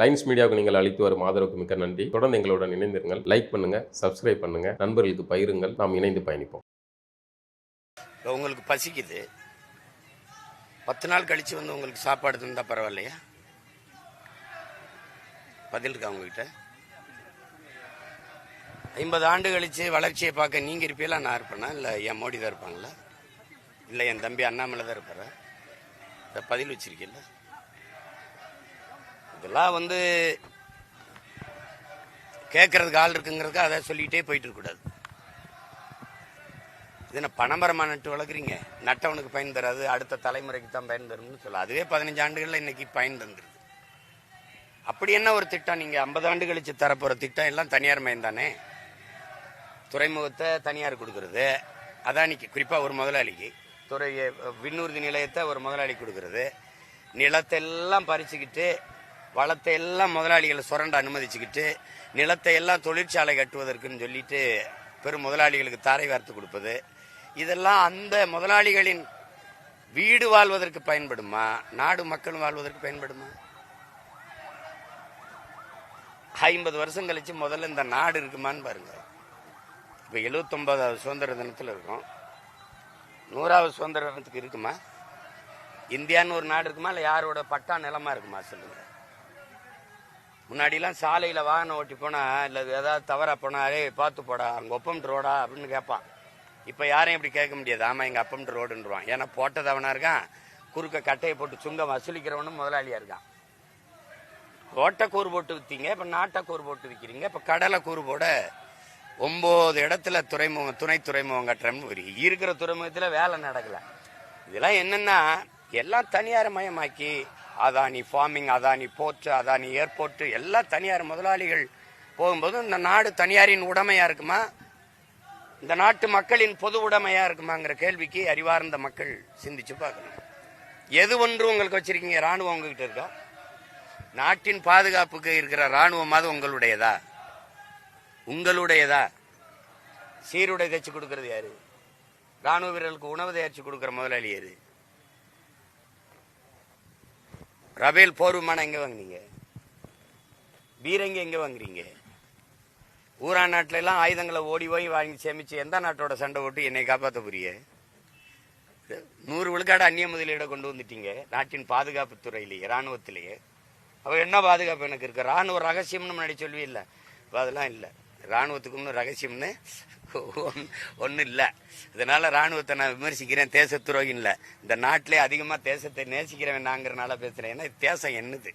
Lines மீடியாவுக்கு நீங்கள் அளித்து வரும் ஆதரவுக்கு மிக்க நன்றி. தொடர்ந்து எங்களுடன் இணைந்திருங்கள். லைக் பண்ணுங்க சப்ஸ்கிரைப் பண்ணுங்க. நண்பர்களுக்கு பகிருங்கள். நாம் இணைந்து பயணிப்போம். இப்போ உங்களுக்கு பசிக்குது. பத்து நாள் கழிச்சு வந்து உங்களுக்கு சாப்பாடு தந்தா பரவாயில்லையா? பதில் இருக்கா உங்ககிட்ட? ஐம்பது ஆண்டு கழிச்சு வளர்ச்சியை பார்க்க நீங்க இருப்பீங்களா? நான் இருப்பேனா? இல்லை என் மோடி தான் இருப்பாங்களா? இல்லை என் தம்பி அண்ணாமலை தான் இருப்பாரா? பதில் வச்சிருக்கீங்களா? இதெல்லாம் வந்து கேட்கறதுக்கு ஆள் இருக்குங்கிறதுக்கு அதை சொல்லிக்கிட்டே போயிட்டு இருக்கக்கூடாது இது என்ன பணமரமாக நட்டு வளர்க்குறீங்க? நட்டவனுக்கு பயன் தராது அடுத்த தலைமுறைக்கு தான் பயன் தரும்னு சொல்ல. அதுவே பதினஞ்சு ஆண்டுகளில் இன்னைக்கு பயன் தந்துருது. அப்படி என்ன ஒரு திட்டம்? நீங்கள் ஐம்பது ஆண்டு கழிச்சு தரப்போகிற திட்டம் எல்லாம் தனியார் மயம் தானே? துறைமுகத்தை தனியார் கொடுக்கறது. அதானிக்கு குறிப்பாக ஒரு முதலாளிக்கு. துறை விண்ணூர்தி நிலையத்தை ஒரு முதலாளி கொடுக்கறது. நிலத்தை எல்லாம் பறிச்சுக்கிட்டு வளத்தை எல்லாம் முதலாளிகளை சுரண்ட அனுமதிச்சுக்கிட்டு நிலத்தை எல்லாம் தொழிற்சாலை கட்டுவதற்குன்னு சொல்லிட்டு பெரும் முதலாளிகளுக்கு தாரை வார்த்து கொடுப்பது. இதெல்லாம் அந்த முதலாளிகளின் வீடு வாழ்வதற்கு பயன்படுமா? நாடு மக்கள் வாழ்வதற்கு பயன்படுமா? ஐம்பது வருஷம் கழிச்சு முதல்ல இந்த நாடு இருக்குமான்னு பாருங்க. இப்போ எழுபத்தொன்பதாவது சுதந்திர தினத்தில் இருக்கும். நூறாவது சுதந்திர தினத்துக்கு இருக்குமா? இந்தியான்னு ஒரு நாடு இருக்குமா? இல்லை யாரோட பட்டா நிலமா இருக்குமா? சொல்லுங்க. முன்னாடிலாம் சாலையில் வாகனம் ஓட்டி போனா இல்லை ஏதாவது தவறா போனால் பார்த்து போடா அங்கே ஒப்பம் ரோடா அப்படின்னு கேட்பான். இப்போ யாரையும் இப்படி கேட்க முடியாது. ஆமாம் எங்கள் அப்பம் ரோடுன்றான் ஏன்னா போட்டது அவனா இருக்கான். குறுக்க கட்டையை போட்டு சுங்கம் வசூலிக்கிறவனும் முதலாளியா இருக்கான். ரோட்டை கூறு போட்டு விற்றீங்க இப்போ நாட்டை கூறு போட்டு விற்கிறீங்க இப்போ கடலை கூறு போட ஒம்பது இடத்துல துறைமுகம் துணை துறைமுகம் கட்டுறோம்னு ஒரு இருக்கிற துறைமுகத்தில் வேலை நடக்கலை. இதெல்லாம் என்னென்னா எல்லாம் தனியார் மயமாக்கி Adani farming Adani port Adani airport எல்லாம் தனியார் முதலாளிகள் போகும்போது இந்த நாடு தனியாரின் உடமையாக இருக்குமா? இந்த நாட்டு மக்களின் பொது உடைமையாக இருக்குமாங்கிற கேள்விக்கு அறிவார்ந்த மக்கள் சிந்திச்சு பார்க்கணும். எது ஒன்று உங்களுக்கு வச்சிருக்கீங்க? ராணுவம் உங்ககிட்ட இருக்கா? நாட்டின் பாதுகாப்புக்கு இருக்கிற இராணுவமாவது உங்களுடையதா? உங்களுடையதா? சீருடை தைச்சு கொடுக்கறது யாரு? ராணுவ வீரர்களுக்கு உணவு தயாரிச்சு கொடுக்குற முதலாளி யாரு? ரபேல் போர் விமானம் எங்க வாங்கினீங்க? பீரங்கி எங்க வாங்குறீங்க? ஊரா நாட்டில எல்லாம் ஆயுதங்களை ஓடி போய் வாங்கி சேமிச்சு எந்த நாட்டோட சண்டை ஓட்டு என்னை காப்பாத்த புரிய நூறு விழுக்காடு அந்நிய முதலீட கொண்டு வந்துட்டீங்க நாட்டின் பாதுகாப்பு துறையிலேயே ராணுவத்திலேயே அப்ப என்ன பாதுகாப்பு எனக்கு இருக்கு? ராணுவ ரகசியம்னு முன்னாடி சொல்லுவே இல்லை. அதெல்லாம் இல்லை. ராணுவத்துக்கு ரகசியம்னு ஒன்றும் இல்லை. இதனால் ராணுவத்தை நான் விமர்சிக்கிறேன். தேச துரோகின்ல இந்த நாட்டிலே அதிகமாக தேசத்தை நேசிக்கிறவன் நாங்கிறனால பேசுகிறேன் ஏன்னா தேசம் என்னது?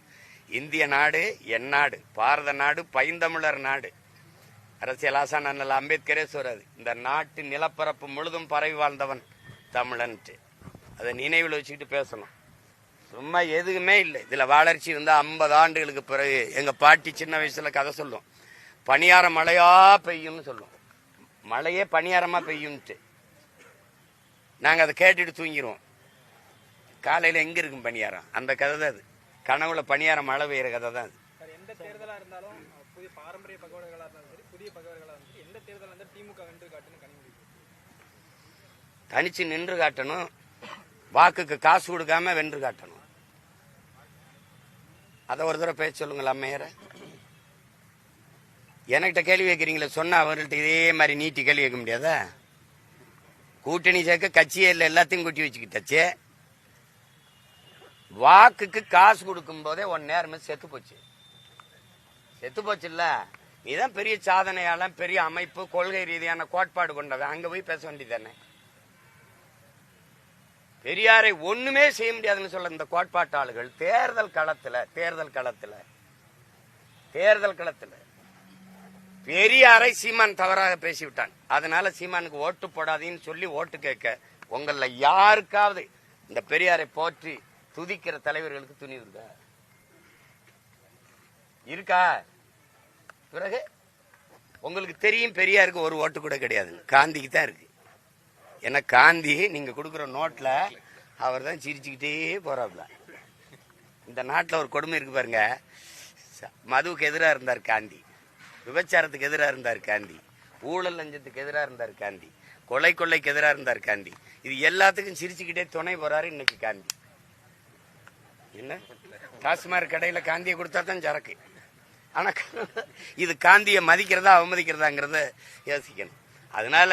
இந்திய நாடு என் நாடு. பாரத நாடு பைந்தமிழர் நாடு. அரசியல் ஆசான் அண்ணல் அம்பேத்கரே சொல்றாரு இந்த நாட்டு நிலப்பரப்பு முழுதும் பரவி வாழ்ந்தவன் தமிழன்ட்டு. அதை நினைவில் வச்சுக்கிட்டு பேசணும். சும்மா எதுவுமே இல்லை. இதில் வளர்ச்சி வந்து ஐம்பது ஆண்டுகளுக்கு பிறகு எங்கள் பாட்டி சின்ன வயசில் கதை சொல்லும். பணியார மழையா பெய்யும்னு சொல்லும் மழையே பணியாரமா பெய்யும்ட்டு நாங்க அதை கேட்டுட்டு தூங்கிடுவோம் காலையில எங்க இருக்கும் பணியாரம்? அந்த கதை தான் அது. கனவுல பணியாரம் மழை பெய்யற கதை தான் அது தனிச்சு நின்று காட்டணும். வாக்குக்கு காசு கொடுக்காம வென்று காட்டணும். அதை ஒரு தடவை பேச சொல்லுங்களா அம்மையார. என்கிட்ட கேள்வி கேட்குறீங்களே சொன்னால் அவர்கள்ட்ட இதே மாதிரி நீட்டி கேள்வி கேட்க முடியாதா? கூட்டணி சேர்க்க கட்சியே இல்லை எல்லாத்தையும் கூட்டி வச்சுக்கிட்டாச்சு. வாக்குக்கு காசு கொடுக்கும் போதே ஒன் நேரமே செத்து போச்சு. செத்து போச்சு இல்ல நீதான் பெரிய சாதனையாளன் பெரிய அமைப்பு கொள்கை ரீதியான கோட்பாடு கொண்டவன். அங்கே போய் பேச வேண்டியதானே பெரியாரை ஒண்ணுமே செய்ய முடியாதுன்னு சொல்ல இந்த கோட்பாட்டாளர்கள் தேர்தல் களத்துல தேர்தல் களத்துல தேர்தல் களத்துல பெரியாரை சீமான் தவறாக பேசிவிட்டான். அதனால சீமானுக்கு ஓட்டு போடாதீன்னு சொல்லி ஓட்டு கேட்க உங்கள யாருக்காவது இந்த பெரியாரை போற்றி துதிக்கிற தலைவர்களுக்கு துணி இருக்கா இருக்கா? பிறகு உங்களுக்கு தெரியும் பெரியாருக்கு ஒரு ஓட்டு கூட கிடையாது. காந்திக்கு தான் இருக்கு. ஏன்னா காந்தி நீங்க கொடுக்குற நோட்ல அவர் தான் சிரிச்சுக்கிட்டே போறாப்ல. இந்த நாட்டில் ஒரு கொடுமை இருக்கு பாருங்க. ச- மதுவுக்கு எதிராக இருந்தார் காந்தி. விபச்சாரத்துக்கு எதிராக இருந்தார் காந்தி. ஊழல் லஞ்சத்துக்கு எதிராக இருந்தார் காந்தி. கொலை கொள்ளைக்கு எதிராக இருந்தார் காந்தி. இது எல்லாத்துக்கும் சிரிச்சுக்கிட்டே துணை போறாரு இன்னைக்கு காந்தி. என்ன? டாஸ்மாக் கடையில காந்தியை கொடுத்தா தான் சரக்கு. ஆனா இது காந்தியை மதிக்கிறதா அவமதிக்கிறதாங்கிறத யோசிக்கணும். அதனால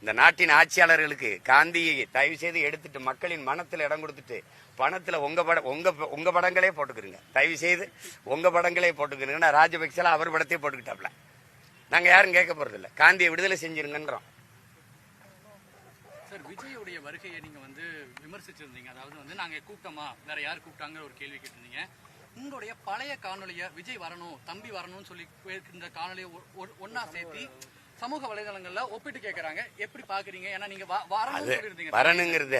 இந்த நாட்டின் ஆட்சியாளர்களுக்கு காந்தியை தயவு செய்து எடுத்துட்டு மக்களின் மனத்தில் இடம் கொடுத்துட்டு பணத்துல உங்க பட உங்க உங்க படங்களே போட்டுக்கிறீங்க. தயவு செய்து உங்க படங்களே போட்டுக்கிறீங்கன்னா ராஜபக்சல அவர் படத்தையே போட்டுக்கிட்டாப்ல. நாங்க யாரும் கேட்க போறதில்ல. காந்தியை விடுதலை செஞ்சிருங்கன்றோம். சார் விஜயோடைய வருகையை நீங்க வந்து விமர்சிச்சிருந்தீங்க. அதாவது வந்து நாங்க கூப்பிட்டோமா? வேற யார் கூப்பிட்டாங்க ஒரு கேள்வி கேட்டிருந்தீங்க. உங்களுடைய பழைய காணொலிய விஜய் வரணும் தம்பி வரணும்னு சொல்லி இந்த காணொலியை ஒ- ஒ- ஒண்ணா சேர்த்தி சமூக வலைதளங்கள்ல ஒப்பிட்டு கேக்குறாங்க. எப்படி பாக்குறீங்க? ஏன்னா நீங்க வரணுங்கிறத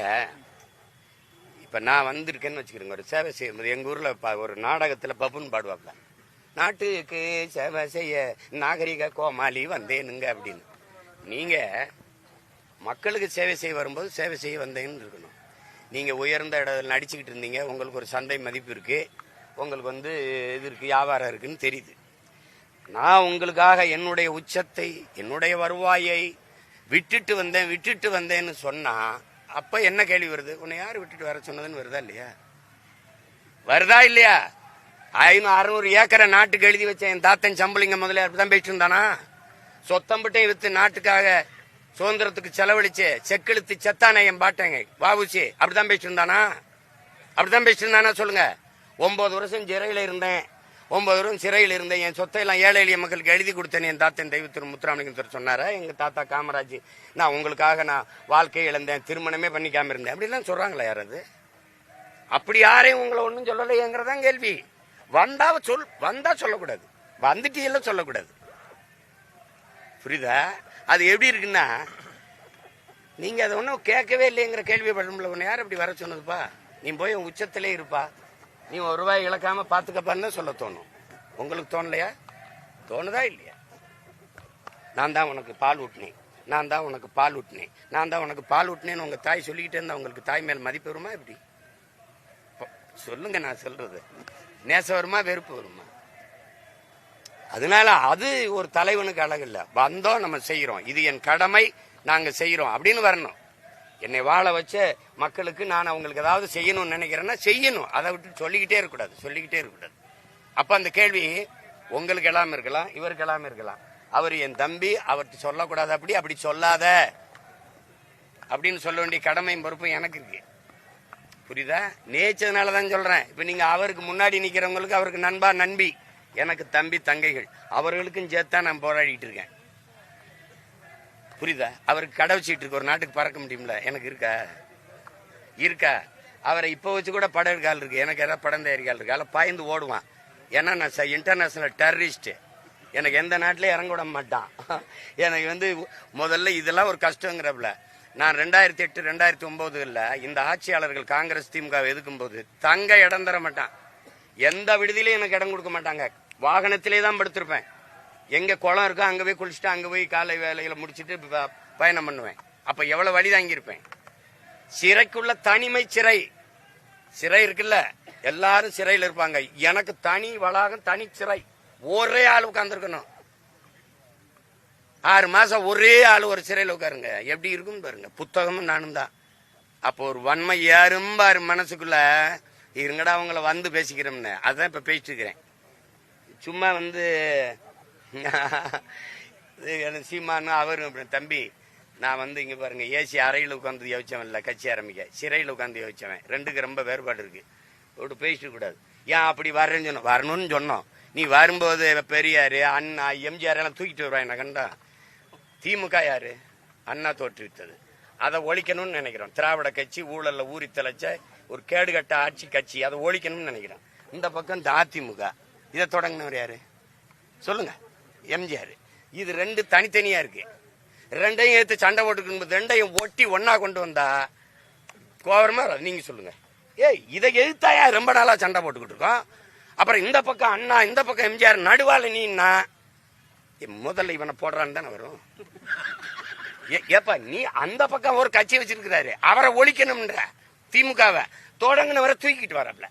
இப்ப நான் வந்திருக்கேன்னு வச்சுக்கிறேங்க ஒரு சேவை செய்யும்போது எங்க ஊர்ல ஒரு நாடகத்துல பப்புன்னு பாடுவாப்ல. நாட்டுக்கு சேவை செய்ய நாகரிக கோமாளி வந்தேனுங்க அப்படின்னு. நீங்க மக்களுக்கு சேவை செய்ய வரும்போது சேவை செய்ய வந்தேன்னு இருக்கணும். நீங்க உயர்ந்த இடத்துல நடிச்சுக்கிட்டு இருந்தீங்க உங்களுக்கு ஒரு சந்தை மதிப்பு இருக்கு உங்களுக்கு வந்து இது இருக்கு வியாபாரம் இருக்குன்னு தெரியுது. நான் உங்களுக்காக என்னுடைய உச்சத்தை என்னுடைய வருவாயை விட்டுட்டு வந்தேன் விட்டுட்டு வந்தேன்னு சொன்னா அப்போ என்ன கேள்வி வருது? உன்னை யார் விட்டுட்டு வர சொன்னதுன்னு வருதா இல்லையா? வருதா இல்லையா? ஐநூறு அறுநூறு ஏக்கரை நாட்டுக்கு எழுதி வச்ச என் தாத்தன் சம்பளிங்க முதல்ல அப்படிதான் பேசிட்டு இருந்தானா? சொத்தம்பட்டையும் வித்து நாட்டுக்காக சுதந்திரத்துக்கு செலவழிச்சு செக்கெழுத்து செத்தானே என் பாட்டேங்க வாவுச்சி அப்படிதான் பேசிட்டு இருந்தானா? அப்படிதான் பேசிட்டு இருந்தானா சொல்லுங்க. ஒன்பது வருஷம் சிறையில் இருந்தேன். ஒன்பது வரும் சிறையில் இருந்தேன் என் சொத்தை எல்லாம் ஏழை எளிய மக்களுக்கு எழுதி கொடுத்தேன். என் தாத்தன் தெய்வ திரு முத்துராமலிங்கத்தர் சொன்னார்? எங்க தாத்தா காமராஜ் நான் உங்களுக்காக நான் வாழ்க்கை இழந்தேன் திருமணமே பண்ணிக்காம இருந்தேன். அப்படிலாம் சொல்றாங்களா யாராவது அப்படி யாரையும் உங்களை ஒன்றும் சொல்லலையேங்கிறதான் கேள்வி. வந்தா சொல் வந்தா சொல்லக்கூடாது. வந்துட்டீங்கள சொல்லக்கூடாது. புரியுதா? அது எப்படி இருக்குன்னா நீங்க அதை ஒன்றும் கேட்கவே இல்லைங்கிற கேள்வி படும்ல உன்னை யார் அப்படி வர சொன்னதுப்பா? நீ போய் உச்சத்திலே இருப்பா. நீ ஒரு ரூபாய் இழக்காம பாத்துக்கப்பான்னு சொல்ல தோணும். உங்களுக்கு தோணலையா? தோணுதா இல்லையா? நான் தான் உனக்கு பால் ஊட்டினேன். நான் தான் உனக்கு பால் ஊட்டினேன். நான் தான் உனக்கு பால் ஊட்டினேன்னு உங்க தாய் சொல்லிக்கிட்டே இருந்தா உங்களுக்கு தாய் மேல் மதிப்பு வருமா எப்படி? சொல்லுங்க நான் சொல்றது. நேசம் வருமா வெறுப்பு வருமா? அதனால அது ஒரு தலைவனுக்கு அழகு இல்லை. வந்தோம் நம்ம செய்யறோம் இது என் கடமை நாங்க செய்யறோம் அப்படின்னு வரணும். என்னை வாழ வச்ச மக்களுக்கு நான் அவங்களுக்கு ஏதாவது செய்யணும்னு நினைக்கிறேன்னா செய்யணும். அதை விட்டு சொல்லிக்கிட்டே இருக்கக்கூடாது சொல்லிக்கிட்டே இருக்கக்கூடாது. அப்ப அந்த கேள்வி உங்களுக்கு எல்லாம் இருக்கலாம் இவருக்கு எல்லாம் இருக்கலாம். அவர் என் தம்பி அவர்கிட்ட சொல்லக்கூடாது அப்படி அப்படி சொல்லாத. அப்படின்னு சொல்ல வேண்டிய கடமையும் பொறுப்பும் எனக்கு இருக்கு. புரியுதா? நேச்சதுனால தான் சொல்றேன். இப்ப நீங்க அவருக்கு முன்னாடி நிக்கிறவங்களுக்கு அவருக்கு நண்பா நண்பி. எனக்கு தம்பி தங்கைகள். அவர்களுக்கும் சேர்த்தா நான் போராடிட்டு இருக்கேன். புரியுதா? அவருக்கு கடை வச்சுட்டு இருக்கு ஒரு நாட்டுக்கு பறக்க முடியும்ல? எனக்கு இருக்கா? இருக்கா? அவரை இப்போ வச்சு கூட படம் இருக்கால் இருக்கு. எனக்கு ஏதாவது படம் தயாரிக்கால் இருக்கு. அதில் பாய்ந்து ஓடுவான். ஏன்னா நான் இன்டர்நேஷனல் டெரரிஸ்ட் எனக்கு எந்த நாட்டிலையும் இறங்க விட மாட்டான். எனக்கு வந்து முதல்ல இதெல்லாம் ஒரு கஷ்டங்கிறப்பல. நான் ரெண்டாயிரத்தி எட்டு ரெண்டாயிரத்தி ஒன்பதுல இந்த ஆட்சியாளர்கள் காங்கிரஸ் திமுக எதுக்கும் போது தங்க இடம் தர மாட்டான். எந்த விடுதியிலையும் எனக்கு இடம் கொடுக்க மாட்டாங்க. வாகனத்திலே தான் படுத்திருப்பேன். எங்க குளம் இருக்கோ அங்க போய் குளிச்சுட்டு அங்க போய் காலை வேலையில முடிச்சிட்டு பயணம் பண்ணுவேன். அப்ப எவ்வளவு வழி தாங்கியிருப்பேன். சிறைக்குள்ள தனிமை சிறை. சிறை இருக்குல்ல? எல்லாரும் சிறையில் இருப்பாங்க. எனக்கு தனி வளாகம் தனி சிறை. ஒரே ஆள் உட்கார்ந்துருக்கணும். ஆறு மாசம் ஒரே ஆள் ஒரு சிறையில் உட்காருங்க. எப்படி இருக்கும் பாருங்க. புத்தகமும் நானும் தான். அப்போ ஒரு வன்மை யாரும் பாரு மனசுக்குள்ள. இருங்கடா அவங்கள வந்து பேசிக்கிறோம்னு. அதான் இப்ப பேசிட்டு இருக்கிறேன். சும்மா வந்து எனக்கு சீமானு அவரும் தம்பி நான் வந்து இங்கே பாருங்க ஏசி அறையில் உட்காந்து யோசிச்சவன் இல்லை கட்சி ஆரம்பிக்க. சிறையில் உட்காந்து யோசிச்சவன். ரெண்டுக்கு ரொம்ப வேறுபாடு இருக்கு. ஒரு பேசிட்டு கூடாது. ஏன் அப்படி வரேன்னு சொன்னோம். வரணும்னு சொன்னோம். நீ வரும்போது பெரியார் அண்ணா எம்ஜிஆர் எல்லாம் தூக்கிட்டு வருவாங்க நான் கண்டா. திமுக யாரு? அண்ணா தோற்றுவித்தது அதை ஒழிக்கணும்னு நினைக்கிறோம். திராவிட கட்சி ஊழலில் ஊறி தலைச்ச ஒரு கேடுகட்ட ஆட்சி கட்சி அதை ஒழிக்கணும்னு நினைக்கிறோம். இந்த பக்கம் இந்த அதிமுக இதை தொடங்கினவர் யாரு? சொல்லுங்கள் எம்ஜிஆர். இது ரெண்டு தனித்தனியா இருக்கு. ரெண்டையும் எடுத்து சண்டை போட்டுக்கணும் ரெண்டையும் ஒட்டி ஒன்னா கொண்டு வந்தா கோவரமா நீங்க சொல்லுங்க. ஏய் இதை எதிர்த்தாயா ரொம்ப நாளா சண்டை போட்டுக்கிட்டு இருக்கோம்? அப்புறம் இந்த பக்கம் அண்ணா இந்த பக்கம் எம்ஜிஆர் நடுவால நீன்னா? முதல்ல இவனை போடுறான்னு தானே வரும்? ஏ- ஏப்பா நீ அந்த பக்கம் ஒரு கட்சி வச்சிருக்கிறாரு. அவரை ஒழிக்கணும்ன்ற திமுகவை. தொடங்கினவரை தூக்கிட்டு வரப்பல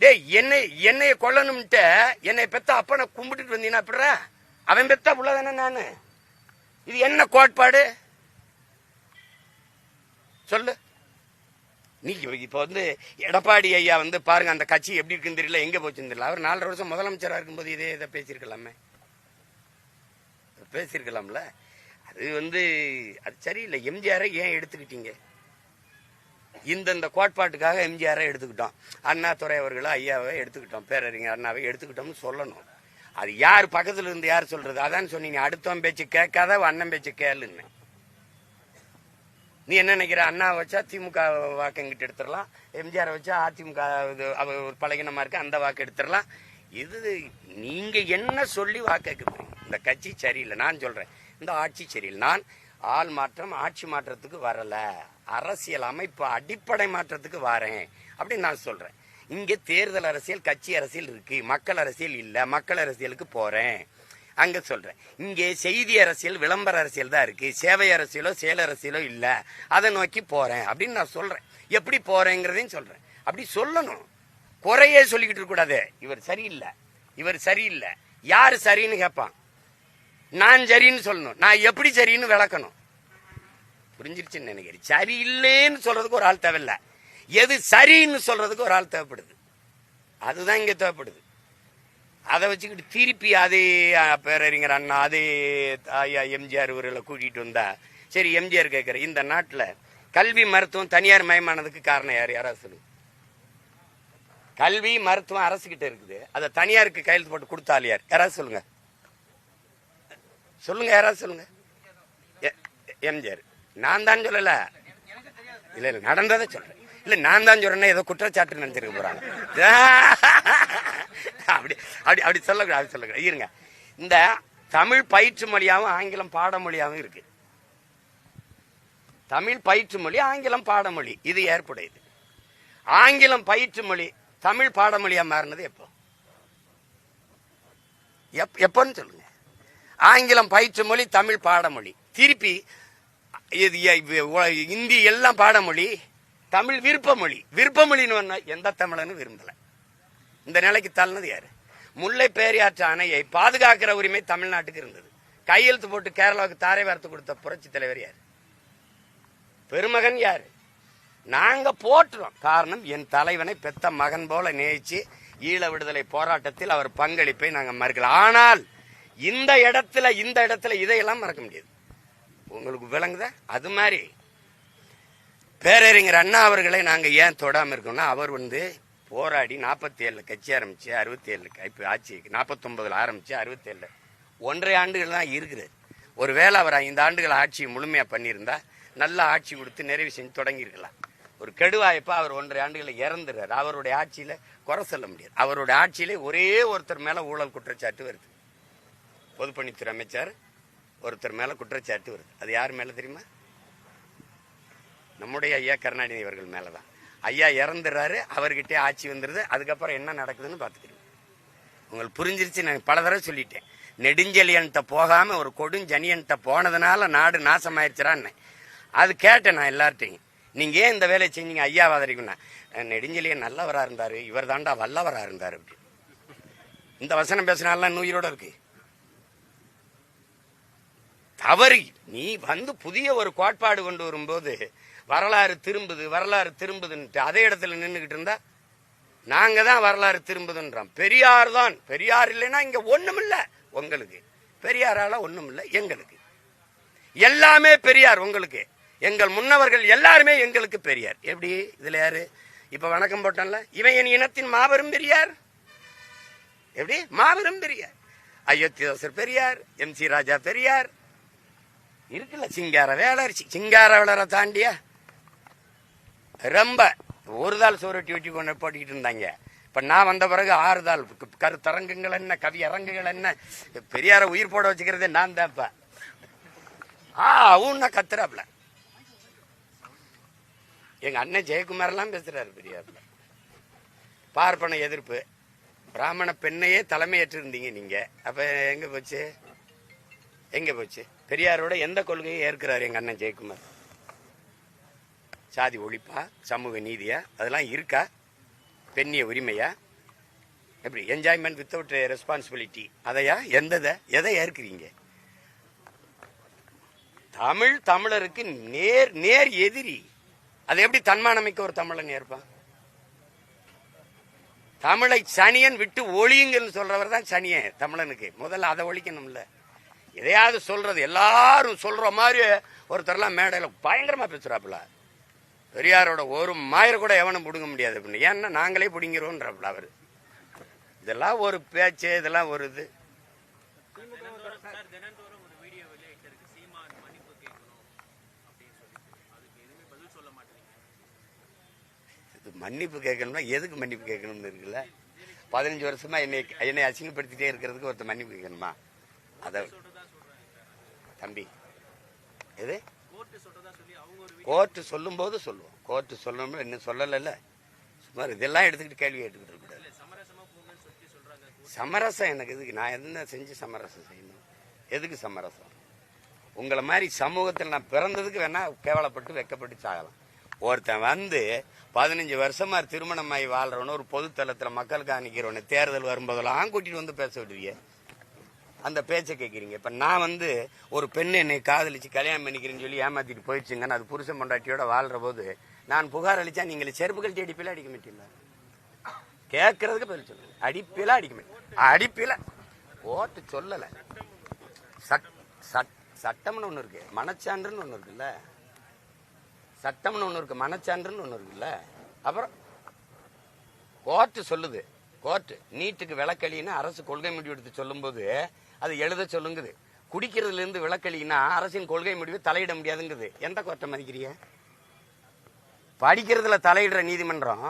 டேய் என்னை என்னைய கொல்லணும்ட்டு என்னை பெத்த அப்பனை கும்பிட்டுட்டு வந்தீங்கன்னா அப்படிறா அவன் பெத்த உள்ளதானே தானே நானு? இது என்ன கோட்பாடு? சொல்லு. நீ இப்ப வந்து எடப்பாடி ஐயா வந்து பாருங்க அந்த கட்சி எப்படி இருக்குன்னு தெரியல எங்க போச்சுன்னு தெரியல. அவர் நாலரை வருஷம் முதலமைச்சரா இருக்கும்போது இதே இதை பேசியிருக்கலாமே. பேசியிருக்கலாம்ல. அது வந்து அது சரியில்லை. எம்ஜிஆரை ஏன் எடுத்துக்கிட்டீங்க? இந்தந்த கோட்பாட்டுக்காக எம்ஜிஆரை எடுத்துக்கிட்டோம். அண்ணாதுரை அவர்களை ஐயாவை எடுத்துக்கிட்டோம். பேரறிஞர் அண்ணாவை எடுத்துக்கிட்டோம்னு சொல்லணும். அது யார் பக்கத்துல இருந்து யார் சொல்றது? அதான் சொன்னீங்க. அடுத்தவன் பேச்சு கேட்காத அண்ணன் பேச்சு கேளுன்னு. நீ என்ன நினைக்கிற? அண்ணா வச்சா திமுக வாக்குங்கிட்ட எடுத்துடலாம். எம்ஜிஆர் வச்சா அதிமுக இது அவ ஒரு பழகினமா இருக்கு அந்த வாக்கு எடுத்துடலாம். இது நீங்க என்ன சொல்லி வாக்கு கேட்க இந்த கட்சி சரியில்லை. நான் சொல்றேன். இந்த ஆட்சி சரியில்லை. நான் ஆள் மாற்றம் ஆட்சி மாற்றத்துக்கு வரல. அரசியல் அமைப்பு அடிப்படை மாற்றத்துக்கு வரேன் அப்படின்னு நான் சொல்றேன். இங்க தேர்தல் அரசியல் கட்சி அரசியல் இருக்கு. மக்கள் அரசியல் இல்ல. மக்கள் அரசியலுக்கு போறேன். அங்க சொல்றேன். இங்கே செய்தி அரசியல் விளம்பர அரசியல் தான் இருக்கு. சேவை அரசியலோ செயல் அரசியலோ இல்ல. அதை நோக்கி போறேன் அப்படின்னு நான் சொல்றேன். எப்படி போறேங்கிறதையும் சொல்றேன். அப்படி சொல்லணும். குறையே சொல்லிக்கிட்டு இருக்கூடாது இவர் சரியில்லை. இவர் சரியில்லை. யார் சரின்னு கேட்பான்? நான் சரின்னு சொல்லணும். நான் எப்படி சரின்னு விளக்கணும். புரிஞ்சிருச்சுன்னு நினைக்கிறேன். சரி இல்லைன்னு சொல்றதுக்கு ஒரு ஆள் தேவையில்ல. எது சரின்னு சொல்றதுக்கு ஒரு ஆள் தேவைப்படுது. அதுதான் இங்க தேவைப்படுது. அதை வச்சுக்கிட்டு திருப்பி அதே பேரறிஞர் அண்ணா அதே தாயா எம்ஜிஆர் இவர்களை கூட்டிட்டு வந்தா சரி எம்ஜிஆர் கேட்கிற இந்த நாட்டில் கல்வி மருத்துவம் தனியார் மயமானதுக்கு காரணம் யார்? யாராவது சொல்லு. கல்வி மருத்துவம் அரசுக்கிட்ட இருக்குது. அதை தனியாருக்கு கையெழுத்து போட்டு கொடுத்தால் யார்? யாராவது சொல்லுங்க. சொல்லுங்க யாராவது சொல்லுங்க. எ- எம்ஜிஆர். நான் தான் சொல்லல. இல்ல இல்ல நடந்ததை சொல்றேன். இல்ல நான் தான் சொல்றேன்னா ஏதோ குற்றச்சாட்டு நினைச்சிருக்க போறாங்க. அப்படி அப்படி அப்படி சொல்லக்கூடாது அப்படி சொல்லக்கூடாது. இருங்க. இந்த தமிழ் பயிற்று மொழியாவும் ஆங்கிலம் பாடமொழியாவும் இருக்கு. தமிழ் பயிற்று மொழி ஆங்கிலம் பாடமொழி இது ஏற்புடையது. ஆங்கிலம் பயிற்று மொழி தமிழ் பாடமொழியா மாறினது எப்போ? எப்போன்னு சொல்லுங்க. ஆங்கிலம் பயிற்று மொழி தமிழ் பாடமொழி. திருப்பி இது இந்தி எல்லாம் பாடமொழி தமிழ் விருப்ப மொழி விருப்ப மொழின்னு எந்த தமிழனும் விரும்பல. இந்த நிலைக்கு தள்ளினது யாரு? முல்லை பேரியாற்று அணையை பாதுகாக்கிற உரிமை தமிழ்நாட்டுக்கு இருந்தது. கையெழுத்து போட்டு கேரளாவுக்கு தாரை வார்த்து கொடுத்த புரட்சி தலைவர் யார்? பெருமகன் யார்? நாங்க போற்றுறோம். காரணம் என் தலைவனை பெத்த மகன் போல நேய்ச்சி ஈழ விடுதலை போராட்டத்தில் அவர் பங்களிப்பை நாங்கள் மறுக்கல. ஆனால் இந்த இடத்துல இந்த இடத்துல இதையெல்லாம் மறக்க முடியாது. உங்களுக்கு விளங்குதா? அது மாதிரி. பேரறிஞர் அண்ணா அவர்களை நாங்கள் ஏன் தொடாமல் இருக்கோம்னா அவர் வந்து போராடி நாற்பத்தி ஏழில் கட்சி ஆரம்பித்து அறுபத்தி ஏழு இப்போ ஆட்சி நாற்பத்தொம்பதில் ஆரம்பித்து அறுபத்தேழில் ஒன்றரை ஆண்டுகள் தான் இருக்கிறது ஒருவேளை அவர் ஐந்து ஆண்டுகள் ஆட்சியை முழுமையாக பண்ணியிருந்தா நல்ல ஆட்சி கொடுத்து நிறைவு செஞ்சு தொடங்கியிருக்கலாம். ஒரு கெடுவாய்ப்பா அவர் ஒன்றரை ஆண்டுகளை இறந்துடுறார் அவருடைய ஆட்சியில் குறை சொல்ல முடியாது. அவருடைய ஆட்சியிலே ஒரே ஒருத்தர் மேலே ஊழல் குற்றச்சாட்டு வருது. பொதுப்பணித்துறை அமைச்சர் ஒருத்தர் மேல குற்றச்சாட்டு வருது. அது யார் மேல தெரியுமா? நம்முடைய ஐயா கருணாநிதி அவர்கள் மேலதான். ஐயா இறந்துடுறாரு அவர்கிட்டே ஆட்சி வந்துருது அதுக்கப்புறம் என்ன நடக்குதுன்னு பாத்துக்கிறீங்க உங்களுக்கு புரிஞ்சிருச்சு நான் பல தடவை சொல்லிட்டேன். நெடுஞ்செலியன்ட்ட போகாம ஒரு கொடுஞ்சனியன்ட்ட போனதுனால நாடு நாசமாயிருச்சுறான்னு அது கேட்டேன் நான் எல்லார்ட்டையும். நீங்க ஏன் இந்த வேலையை செஞ்சீங்க ஐயா வாதரிக்குன்னா? நெடுஞ்செழியன் நல்லவரா இருந்தாரு இவர் தாண்டா வல்லவரா இருந்தாரு அப்படி இந்த வசனம் பேசினாலாம் இன்னும் உயிரோட இருக்கு. தவறு. நீ வந்து புதிய ஒரு கோட்பாடு கொண்டு வரும்போது வரலாறு திரும்புது வரலாறு திரும்புதுன்ட்டு அதே இடத்துல நின்றுகிட்டு இருந்தா நாங்க தான் வரலாறு திரும்புதுன்றோம். பெரியார் தான். பெரியார் இல்லைன்னா இங்க ஒண்ணுமில்ல உங்களுக்கு. பெரியாரால ஒண்ணுமில்ல எங்களுக்கு. எல்லாமே பெரியார் உங்களுக்கு. எங்கள் முன்னவர்கள் எல்லாருமே எங்களுக்கு பெரியார். எப்படி? இதுல யாரு? இப்ப வணக்கம் போட்டான்ல இவன் என் இனத்தின் மாபெரும் பெரியார். எப்படி? மாபெரும் பெரியார். அயோத்திதாசர் பெரியார் எம் சி ராஜா பெரியார் இருக்குல்ல சிங்கார வேலர் சிங்கார வேலரை தாண்டிய? ரொம்ப. ஒரு தாள் சோரட்டி வெட்டி கொண்டு போட்டுக்கிட்டு இருந்தாங்க. இப்போ நான் வந்த பிறகு ஆறு தாள். கருத்தரங்குகள் என்ன கவி அரங்குகள் என்ன? பெரியார உயிர் போட வச்சுக்கிறதே நான் தான் ஆ அவன் கத்துறாப்ல எங்க அண்ணன் ஜெயக்குமார் எல்லாம் பேசுறாரு பெரியார்ல. பார்ப்பன எதிர்ப்பு. பிராமண பெண்ணையே தலைமையேற்றிருந்தீங்க நீங்க. அப்ப எங்க போச்சு? எங்க போச்சு? பெரியாரோட எந்த கொள்கையை ஏற்கிறாரு எங்க அண்ணன் ஜெயக்குமார்? சாதி ஒழிப்பா சமூக நீதியா? அதெல்லாம் இருக்கா? பெண்ணிய உரிமையா? எப்படி என்ஜாய்மெண்ட் வித்தவுட் ரெஸ்பான்சிபிலிட்டி அதையா? எந்தத? எதை ஏற்கிறீங்க? தமிழ் தமிழருக்கு நேர் நேர் எதிரி. அது எப்படி தன்மானமைக்க ஒரு தமிழன் ஏற்பான்? தமிழை சனியன் விட்டு ஒழியுங்கன்னு சொல்றவர் தான் சனியன் தமிழனுக்கு. முதல்ல அதை ஒழிக்கணும்ல. எதையாவது சொல்றது எல்லாரும் சொல்ற மாதிரி ஒருத்தர்லாம் மேடையில் பயங்கரமா பேசுறாப்புல. பெரியாரோட ஒரு மாயிர கூட எவனும் பிடுங்க முடியாது அப்படின்னு. ஏன்னா நாங்களே பிடிங்கிறோன்றாப்புல அவர். இதெல்லாம் ஒரு பேச்சு இதெல்லாம் ஒரு இது. மன்னிப்பு கேட்கணும்னா எதுக்கு மன்னிப்பு கேட்கணும்னு இருக்குல்ல? பதினஞ்சு வருஷமா என்னை என்னை அசிங்கப்படுத்திட்டே இருக்கிறதுக்கு ஒருத்தர் மன்னிப்பு கேட்கணுமா? அதை தம்பி. எது? கோர்ட்டு சொல்லும் போது சொல்லுவோம். கோர்ட்டு சொல்லணும் இன்னும் சொல்லலைல்ல. சுமார் இதெல்லாம் எடுத்துக்கிட்டு கேள்வி கேட்டுக்கிட்டு இருக்க கூடாது. சமரசம் எனக்கு எதுக்கு? நான் என்ன செஞ்சு சமரசம் செய்யணும்? எதுக்கு சமரசம்? உங்களை மாதிரி சமூகத்தில் நான் பிறந்ததுக்கு வேணா கேவலப்பட்டு வெக்கப்பட்டு சாகலாம். ஒருத்தன் வந்து பதினஞ்சு வருஷமா திருமணமாகி வாழ்றவன ஒரு பொதுத்தளத்தில் மக்களுக்காக நிற்கிறவன தேர்தல் வரும்போதெல்லாம் கூட்டிட்டு வந்து பேச விடுவீங்க அந்த பேச்சை கேட்குறீங்க இப்போ நான் வந்து ஒரு பெண் என்னை காதலிச்சு கல்யாணம் பண்ணிக்கிறேன்னு சொல்லி ஏமாத்திட்டு போயிடுச்சுங்கன்னு அது புருஷன் பொண்டாட்டியோட வாழ்ற போது நான் புகார் அளிச்சா நீங்கள் செருப்புகள் தேடி அடிப்பில அடிக்க மாட்டீங்களா? கேட்கறதுக்கு பதில் சொல்லுங்க. அடிப்பில அடிக்க மாட்டேன் அடிப்பில. ஓட்டு சொல்லலை. சட்டம்னு ஒன்று இருக்கு. மனச்சான்றுன்னு ஒன்று இருக்குல்ல. சட்டம்னு ஒன்று இருக்கு. மனச்சான்றுன்னு ஒன்று இருக்குல்ல. அப்புறம் கோர்ட்டு சொல்லுது. கோர்ட்டு நீட்டுக்கு விளக்கலின்னு அரசு கொள்கை முடிவு எடுத்து சொல்லும்போது அது எழுத சொல்லுங்குது. குடிக்கிறதுல இருந்து விளக்கலின்னா அரசின் கொள்கை முடிவு தலையிட முடியாதுங்குது. எந்த கோர்ட்டை மதிக்கிறிய படிக்கிறதுல தலையிடுற நீதிமன்றம்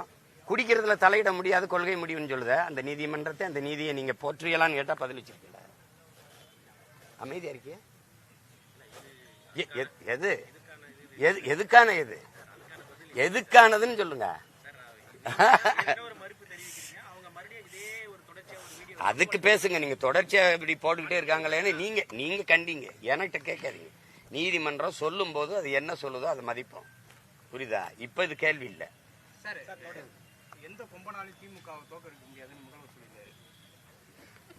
குடிக்கிறதுல தலையிட முடியாத கொள்கை முடிவுன்னு சொல்லுத அந்த நீதிமன்றத்தை அந்த நீதியை நீங்க போற்றியலான்னு கேட்டா பதில் வச்சிருக்கீங்களா? அமைதியா இருக்கிய? எ- எது? எது எதுக்கான எது எதுக்கானதுன்னு சொல்லுங்க. அதுக்கு பேசுங்க. நீங்க தொடர்ச்சியா இப்படி போட்டுக்கிட்டே இருக்காங்களேன்னு நீங்க நீங்க கண்டீங்க. என்கிட்ட கேட்காதீங்க. நீதிமன்றம் சொல்லும் போது அது என்ன சொல்லுதோ அதை மதிப்போம். புரியுதா? இப்ப இது கேள்வி இல்ல.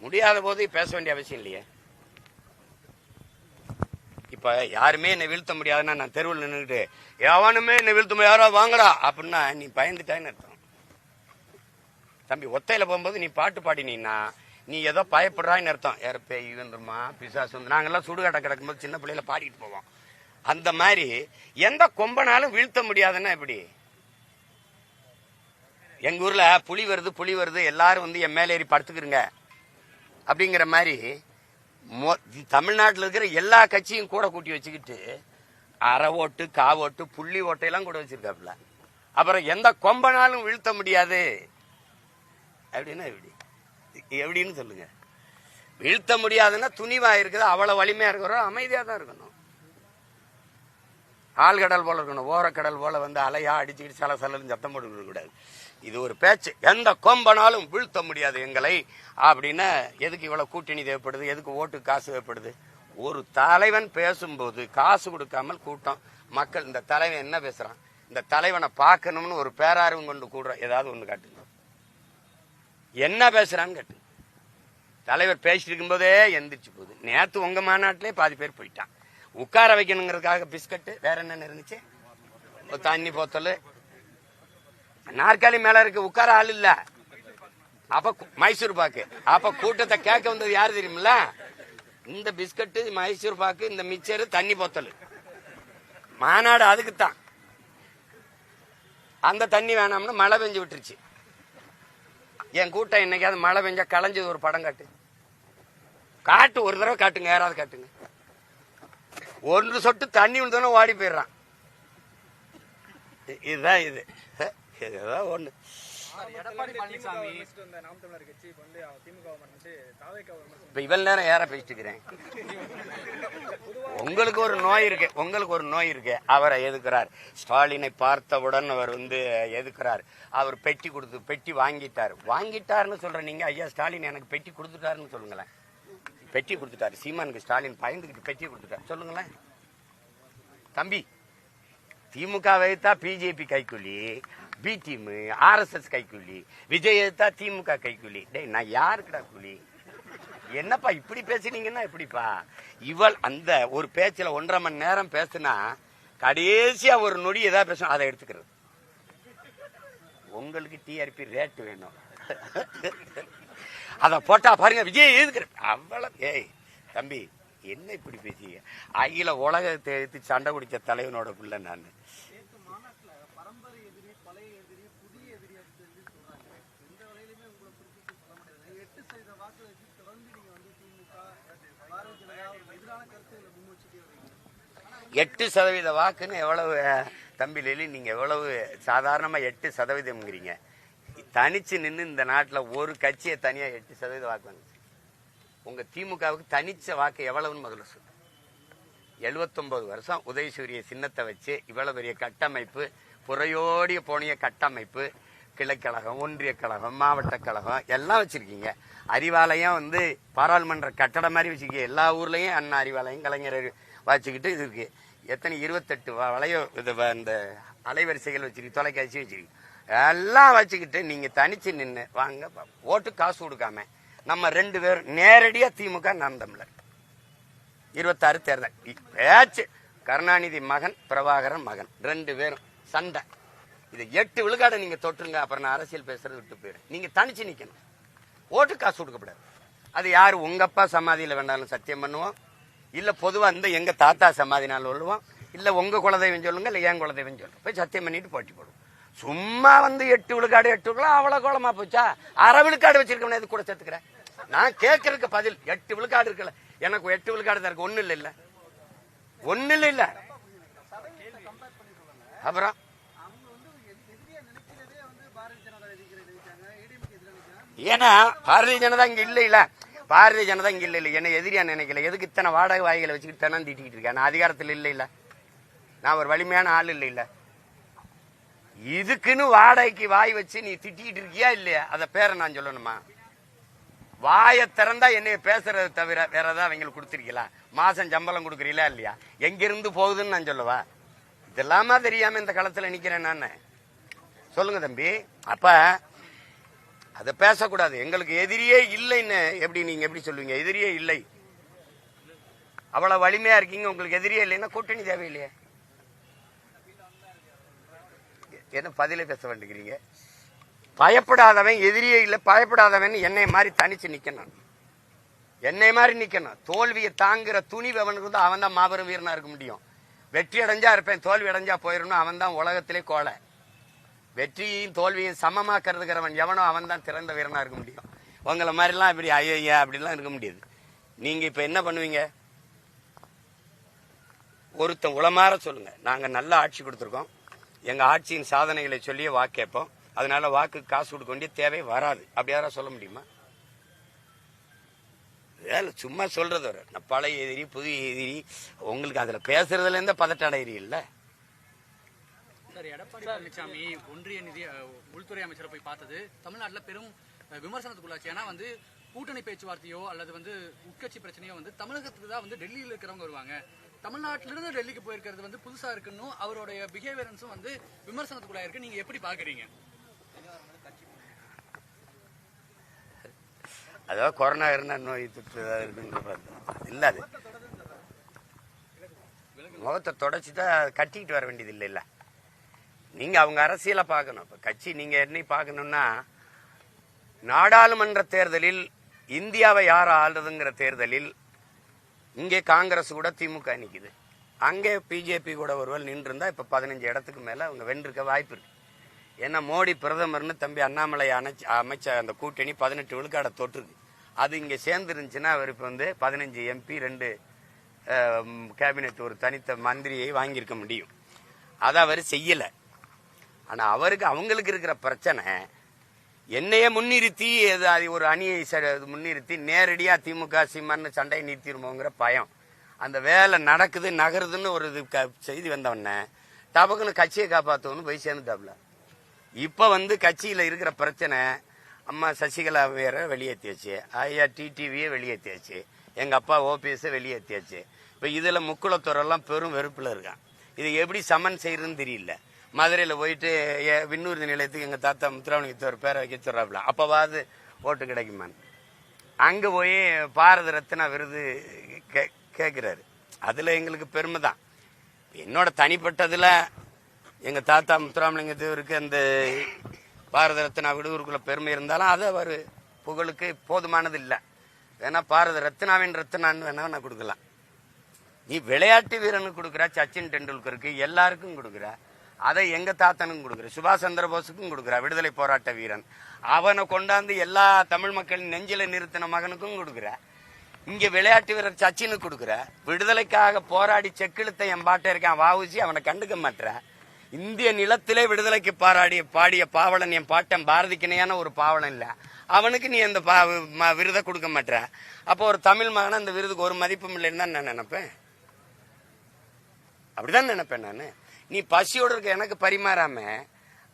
முடியாத போது பேச வேண்டிய அவசியம் இல்லையே. இப்ப யாருமே என்னை வீழ்த்த முடியாதுன்னா நான் தெருவில் நின்றுட்டு எவனுமே என்னை வீழ்த்த முடியாது. யாரோ வாங்கடா அப்படின்னா நீ பயந்துட்டான்னு அர்த்தம். தம்பி ஒத்தையில போகும்போது நீ பாட்டு பாடினீன்னா நீ ஏதோ பயப்படுறான்னு அர்த்தம். யார பேய் பிசாசு வந்து நாங்கெல்லாம் சுடுகாட்டை கிடக்கும்போது சின்ன பிள்ளையில பாடிட்டு போவோம். அந்த மாதிரி எந்த கொம்பனாலும் வீழ்த்த முடியாதுன்னா எப்படி? எங்க ஊர்ல புலி வருது புலி வருது எல்லாரும் வந்து என் மேலே ஏறி படுத்துக்கிறங்க அப்படிங்கிற மாதிரி தமிழ்நாட்டில் இருக்கிற எல்லா கட்சியும் கூட கூட்டி வச்சுக்கிட்டு அரை ஓட்டு கா ஓட்டு புள்ளி ஓட்டையெல்லாம் கூட வச்சிருக்காப்புல. அப்புறம் எந்த கொம்பனாலும் வீழ்த்த முடியாது. அப்படின்னா எப்படி? எப்படின்னு சொல்லுங்க. வீழ்த்த முடியாதுன்னா துணிவா இருக்குது அவ்வளவு வலிமையா இருக்கிறோம் அமைதியா தான் இருக்கணும். ஆழ்கடல் போல இருக்கணும் ஓரக்கடல் போல வந்து அலையா அடிச்சுக்கிட்டு சல சலன்னு சத்தம் போட்டு கூடாது இது ஒரு பேச்சு. எந்த கொம்பனாலும் வீழ்த்த முடியாது எங்களை. அப்படின்னா எதுக்கு இவ்வளவு கூட்டணி தேவைப்படுது? எதுக்கு ஓட்டு காசு தேவைப்படுது? ஒரு தலைவன் பேசும்போது காசு கொடுக்காமல் கூட்டம். மக்கள் இந்த தலைவன் என்ன பேசுறான்? இந்த தலைவனை பார்க்கணும்னு ஒரு பேரார்வம் கொண்டு கூடுற ஏதாவது ஒன்று காட்டுங்க. என்ன பேசுறான்னு கேட்டு. தலைவர் பேசிட்டு இருக்கும்போதே எந்திரிச்சு போகுது. நேத்து உங்க மாநாட்டிலே பாதி பேர் போயிட்டான். உட்கார வைக்கணுங்கிறதுக்காக பிஸ்கட்டு வேற என்னென்ன இருந்துச்சு? தண்ணி போத்தல். நாற்காலி மேல இருக்கு உட்கார ஆள் இல்ல. அப்ப மைசூர் பாக்கு. அப்ப கூட்டத்தை கேட்க வந்தது யாரு தெரியுமில்ல? இந்த பிஸ்கட்டு மைசூர் பாக்கு இந்த மிச்சரு தண்ணி போத்தல். மாநாடு அதுக்குத்தான். அந்த தண்ணி வேணாம்னு மழை பெஞ்சு விட்டுருச்சு. என் கூட்டம் என்னைக்காவது மழை பெஞ்சா களைஞ்சது ஒரு படம் காட்டு. காட்டு ஒரு தடவை காட்டுங்க யாராவது காட்டுங்க. ஒன்று சொட்டு தண்ணி விழுந்தோன்னே ஓடி போயிடுறான். இதுதான் இது. இதுதான் ஒன்று எடப்பாடி பழனிசாமி. விமர்சித்து வந்த நாம் தமிழர் கட்சி இப்போ வந்து திமுக மறந்துட்டு தாவேக்கா விமர்சனம் இப்ப இவள் நேரம் யார பேசிட்டு இருக்கிறேன்? உங்களுக்கு ஒரு நோய் இருக்கு உங்களுக்கு ஒரு நோய் இருக்கு. அவரை எதுக்குறார்? ஸ்டாலினை பார்த்தவுடன் அவர் வந்து எதுக்குறார்? அவர் பெட்டி கொடுத்து பெட்டி வாங்கிட்டார். வாங்கிட்டாருன்னு சொல்ற நீங்க ஐயா ஸ்டாலின் எனக்கு பெட்டி கொடுத்துட்டாருன்னு சொல்லுங்களேன். பெட்டி கொடுத்துட்டாரு. சீமானுக்கு ஸ்டாலின் பயந்துகிட்டு பெட்டி கொடுத்துட்டாரு. சொல்லுங்களேன். தம்பி திமுக வைத்தா பிஜேபி கைக்கூலி பி டீம் ஆர்எஸ்எஸ் கைக்கூலி விஜய் எடுத்தா திமுக கைக்கூலி. டேய் நான் யாருக்குடா கூலி? என்னப்பா இப்படி பேசுனீங்கன்னா எப்படிப்பா? இவள் அந்த ஒரு பேச்சில் ஒன்றரை மணி நேரம் பேசுனா கடைசியா ஒரு நொடி ஏதாவது பேசணும் அதை எடுத்துக்கிறது. உங்களுக்கு டிஆர்பி ரேட்டு வேணும். அத போட்டா பாருங்க விஜய் எதுக்குற? அவ்வளவு ஏய் தம்பி என்ன இப்படி பேசிய? அகில உலகத்தை எடுத்து சண்டை குடிச்ச தலைவனோட பிள்ளை நான். எட்டு சதவீத வாக்குன்னு எவ்வளவு தம்பி லெலி நீங்க எவ்வளவு சாதாரணமா எட்டு சதவீதம்ங்கிறீங்க. தனிச்சு நின்று இந்த நாட்டில் ஒரு கட்சியை தனியா எட்டு சதவீத வாக்கு வந்துச்சு. உங்க திமுகவுக்கு தனிச்ச வாக்கு எவ்வளவுன்னு முதல்ல சொல்லு. எழுபத்தொன்பது வருஷம் உதயசூரிய சின்னத்தை வச்சு இவ்வளவு பெரிய கட்டமைப்பு புறையோடிய போனிய கட்டமைப்பு கிளைக்கழகம் ஒன்றிய கழகம் மாவட்ட கழகம் எல்லாம் வச்சிருக்கீங்க. அறிவாலயம் வந்து பாராளுமன்ற கட்டடம் மாதிரி வச்சிருக்கீங்க. எல்லா ஊர்லயும் அண்ணா அறிவாலயம் கலைஞர் வச்சுக்கிட்டு இது இருக்கு. எத்தனை இருபத்தெட்டு வளைய இது வ- இந்த அலைவரிசைகள் வச்சிருக்கு தொலைக்காட்சி வச்சிருக்கு. எல்லாம் வச்சுக்கிட்டு நீங்க தனிச்சு நின்று வாங்க ஓட்டு காசு கொடுக்காம நம்ம ரெண்டு பேரும் நேரடியா திமுக நாம் தமிழர் இருபத்தாறு தேர்தல். பேச்சு. கருணாநிதி மகன் பிரபாகரன் மகன். ரெண்டு பேரும் சண்டை. இது எட்டு விழுக்காடை நீங்க தொட்டுருங்க அப்புறம் நான் அரசியல் பேசுறது விட்டு போயிடும் நீங்க தனிச்சு நிக்கணும். ஓட்டு காசு கொடுக்கப்படாது. அது யாரு? உங்கப்பா அப்பா வேண்டாலும் சத்தியம் பண்ணுவோம். இல்ல பொதுவா இந்த எங்க தாத்தா சமாதினால சொல்லுவோம். இல்ல உங்க குலதெய்வம் சொல்லுங்க இல்ல என் குலதெய்வம் சொல்லுங்க. போய் சத்தியம் பண்ணிட்டு போட்டி போடுவோம். சும்மா வந்து எட்டு விழுக்காடு எட்டு விழுக்காடு அவ்வளவு கோலமா போச்சா? அரை விழுக்காடு வச்சிருக்கவன இது கூட சேர்த்துக்கிறேன் நான் கேட்கறதுக்கு பதில் எட்டு விழுக்காடு இருக்கல எனக்கு எட்டு விழுக்காடு தான் இருக்கு. ஒண்ணு இல்ல இல்ல. ஒண்ணு இல்ல இல்ல. அப்புறம்? ஏன்னா பாரதிய ஜனதா இங்க இல்ல இல்ல. பாரதிய ஜனதா இங்க இல்ல இல்ல. என்ன எதிரியா நினைக்கல. எதுக்கு இத்தனை வாடகை வாய்களை வச்சுக்கிட்டு தனம் திட்டிகிட்டு இருக்கேன் நான் அதிகாரத்தில் இல்லை இல்லை. நான் ஒரு வலிமையான ஆள் இல்லை இல்லை. இதுக்குன்னு வாடகைக்கு வாய் வச்சு நீ திட்டிக்கிட்டு இருக்கியா இல்லையா? அதை பேரை நான் சொல்லணுமா? வாயை திறந்தா என்னைய பேசுறதை தவிர வேற ஏதாவது அவங்களுக்கு கொடுத்துருக்கீங்களா? மாசம் சம்பளம் கொடுக்குறீங்களா இல்லையா? எங்கிருந்து போகுதுன்னு நான் சொல்லவா? இதெல்லாமா தெரியாம இந்த களத்துல நிக்கிறேன் நான். சொல்லுங்க தம்பி. அப்ப அதை பேசக்கூடாது. எங்களுக்கு எதிரியே இல்லைன்னு எப்படி நீங்க எப்படி சொல்லுவீங்க? எதிரியே இல்லை. அவ்வளவு வலிமையா இருக்கீங்க. உங்களுக்கு எதிரியே இல்லைன்னா கூட்டணி தேவையில்லையே. என்ன பதிலே பேச வேண்டிக்கிறீங்க? பயப்படாதவன் எதிரியே இல்லை. பயப்படாதவன் என்னை மாதிரி தனிச்சு நிக்கணும். என்னை மாதிரி நிக்கணும். தோல்வியை தாங்குற துணிவு அவனுக்கு இருந்தா அவன் தான் மாபெரும் வீரனா இருக்க முடியும். வெற்றி அடைஞ்சா இருப்பேன். தோல்வி அடைஞ்சா போயிடணும். அவன் தான் உலகத்திலே கோலை வெற்றியையும் தோல்வியும் சமமா கருதுகிறவன் எவனோ அவன் தான் திறந்த வீரனா இருக்க முடியும். உங்களை மாதிரிலாம் இப்படி ஐயா அப்படிலாம் இருக்க முடியாது. நீங்க இப்ப என்ன பண்ணுவீங்க? ஒருத்தன் உளமாற சொல்லுங்க. நாங்க நல்ல ஆட்சி கொடுத்துருக்கோம். எங்க ஆட்சியின் சாதனைகளை சொல்லியே வாக்கு கேட்போம். அதனால வாக்கு காசு கொடுக்க வேண்டிய தேவை வராது. அப்படி யாராவது சொல்ல முடியுமா? வேலை சும்மா சொல்றது ஒரு நான் பழைய எதிரி புதிய எதிரி. உங்களுக்கு அதுல பேசுறதுல இருந்த பதட்ட அடையிறி சார் எடப்பாடி பழனிசாமி ஒன்றிய நிதி உள்துறை அமைச்சரை போய் பார்த்தது. தமிழ்நாட்டுல பெரும் விமர்சனத்துக்குள்ளாச்சு. ஏன்னா வந்து கூட்டணி பேச்சுவார்த்தையோ அல்லது வந்து உட்கட்சி பிரச்சனையோ வந்து தமிழகத்துக்கு தான் வந்து டெல்லியில் இருக்கிறவங்க வருவாங்க. தமிழ்நாட்டிலிருந்து டெல்லிக்கு போயிருக்கிறது வந்து புதுசா இருக்குன்னு அவருடைய பிஹேவியரன்ஸும் வந்து விமர்சனத்துக்குள்ளாக இருக்கு. நீங்க எப்படி பாக்குறீங்க அதாவது கொரோனா இருந்தா நோய் தொற்று ஏதாவது இருக்குன்னு அது. முகத்தை கட்டிக்கிட்டு வர வேண்டியது இல்லை இல்லை. நீங்க அவங்க அரசியலை பார்க்கணும். இப்ப கட்சி நீங்க என்னை பார்க்கணும்னா நாடாளுமன்ற தேர்தலில் இந்தியாவை யார் ஆள்றதுங்கிற தேர்தலில் இங்கே காங்கிரஸ் கூட திமுக நிற்குது அங்கே பிஜேபி கூட ஒருவர் நின்றுருந்தா இப்போ பதினஞ்சு இடத்துக்கு மேலே அவங்க வென்றிருக்க வாய்ப்பு இருக்கு. ஏன்னா மோடி பிரதமர்னு தம்பி அண்ணாமலை அமைச்ச அமைச்ச அந்த கூட்டணி பதினெட்டு விழுக்காடை தொற்றுருக்கு அது இங்கே சேர்ந்துருந்துச்சுன்னா அவர் இப்போ வந்து பதினஞ்சு எம்பி ரெண்டு கேபினெட் ஒரு தனித்த மந்திரியை வாங்கியிருக்க முடியும். அதை அவர் செய்யலை. ஆனா அவருக்கு அவங்களுக்கு இருக்கிற பிரச்சனை என்னையே முன்னிறுத்தி அது அது ஒரு அணியை ச- முன்னிறுத்தி நேரடியா திமுக சீமான்னு சண்டையை நிறுத்திடுமோங்கிற பயம். அந்த வேலை நடக்குது நகருதுன்னு ஒரு இது க- செய்தி வந்தவொடனே டபக்குன்னு கட்சியை காப்பாற்றணும்னு போய் சேர்ந்துட்டாப்ல. இப்ப வந்து கட்சியில இருக்கிற பிரச்சனை அம்மா சசிகலா வேற வெளியேற்றியாச்சு ஐயா டிடிவியை வெளியேற்றியாச்சு எங்க அப்பா ஓபிஎஸ் வெளியேற்றியாச்சு இப்ப இதுல முக்குளத்தோரெல்லாம் பெரும் வெறுப்புல இருக்கான். இது எப்படி சமன் செய்யறதுன்னு தெரியல. மதுரையில் போயிட்டு ஏ- விண்ணூர்தி நிலையத்துக்கு எங்கள் தாத்தா முத்துராமலிங்கத்தை ஒரு பேரை வைக்க சொல்கிறாப்புல அப்போவாது ஓட்டு கிடைக்குமான்னு. அங்கே போய் பாரத ரத்னா விருது கே- கேட்குறாரு அதில் எங்களுக்கு பெருமை தான் என்னோட தனிப்பட்டதில் எங்கள் தாத்தா முத்துராமலிங்க தேவருக்கு அந்த பாரத ரத்னா விடுவருக்குள்ள பெருமை இருந்தாலும் அது அவர் புகழுக்கு போதுமானது இல்லை. வேணா பாரத ரத்னாவின் ரத்னான்னு வேணா நான் கொடுக்கலாம். நீ விளையாட்டு வீரனுக்கு கொடுக்குற சச்சின் டெண்டுல்கருக்கு எல்லாருக்கும் கொடுக்குற. அதை எங்க தாத்தனுக்கும் கொடுக்குற சுபாஷ் சந்திர போஸுக்கும் கொடுக்குற விடுதலை போராட்ட வீரன். அவனை கொண்டாந்து எல்லா தமிழ் மக்களின் நெஞ்சில நிறுத்தின மகனுக்கும் கொடுக்குற. இங்க விளையாட்டு வீரர் சச்சினுக்கு கொடுக்குற. விடுதலைக்காக போராடி செக்கிழுத்த என் பாட்டை இருக்கான் வாவுசி அவனை கண்டுக்க மாட்டுற. இந்திய நிலத்திலே விடுதலைக்கு பாராடிய பாடிய பாவலன் என் பாட்டன் பாரதிக்கு இணையான ஒரு பாவலன் இல்ல. அவனுக்கு நீ அந்த பா- விருதை கொடுக்க மாட்டுற. அப்போ ஒரு தமிழ் மகன் அந்த விருதுக்கு ஒரு மதிப்பும் இல்லைன்னு தான் நான் நினைப்பேன். அப்படிதான் நினைப்பேன் நான். நீ பசியோட இருக்க எனக்கு பரிமாறாம